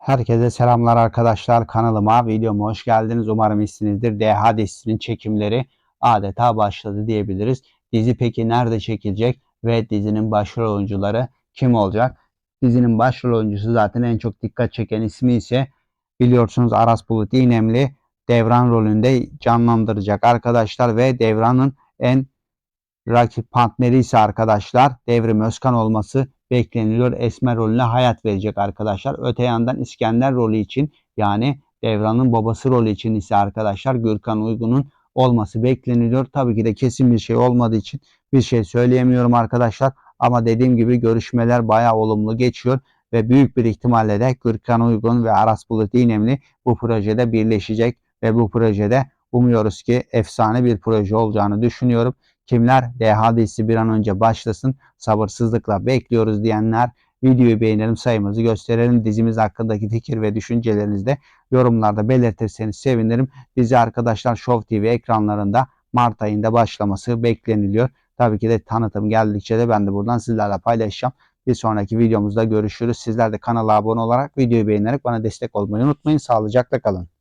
Herkese selamlar arkadaşlar. Kanalıma, videoma hoş geldiniz. Umarım iyisinizdir. DH dizisinin çekimleri adeta başladı diyebiliriz. Dizi peki nerede çekilecek ve dizinin başrol oyuncuları kim olacak? Dizinin başrol oyuncusu zaten en çok dikkat çeken ismi ise biliyorsunuz Aras Bulut İynemli Devran rolünde canlandıracak arkadaşlar ve Devran'ın en rakip partneri ise arkadaşlar Devrim Özkan olması bekleniliyor. Esmer rolüne hayat verecek arkadaşlar. Öte yandan İskender rolü için yani Devran'ın babası rolü için ise arkadaşlar Gürkan Uygun'un olması bekleniliyor. Tabii ki de kesin bir şey olmadığı için bir şey söyleyemiyorum arkadaşlar. Ama dediğim gibi görüşmeler bayağı olumlu geçiyor ve büyük bir ihtimalle de Gürkan Uygun ve Aras Bulut İynemli bu projede birleşecek ve bu projede umuyoruz ki efsane bir proje olacağını düşünüyorum. Kimler DH dizisi bir an önce başlasın sabırsızlıkla bekliyoruz diyenler videoyu beğenelim sayımızı gösterelim. Dizimiz hakkındaki fikir ve düşüncelerinizi de yorumlarda belirtirseniz sevinirim. Dizi arkadaşlar Show TV ekranlarında Mart ayında başlaması bekleniliyor. Tabii ki de tanıtım geldikçe de ben de buradan sizlerle paylaşacağım. Bir sonraki videomuzda görüşürüz. Sizler de kanala abone olarak videoyu beğenerek bana destek olmayı unutmayın. Sağlıcakla kalın.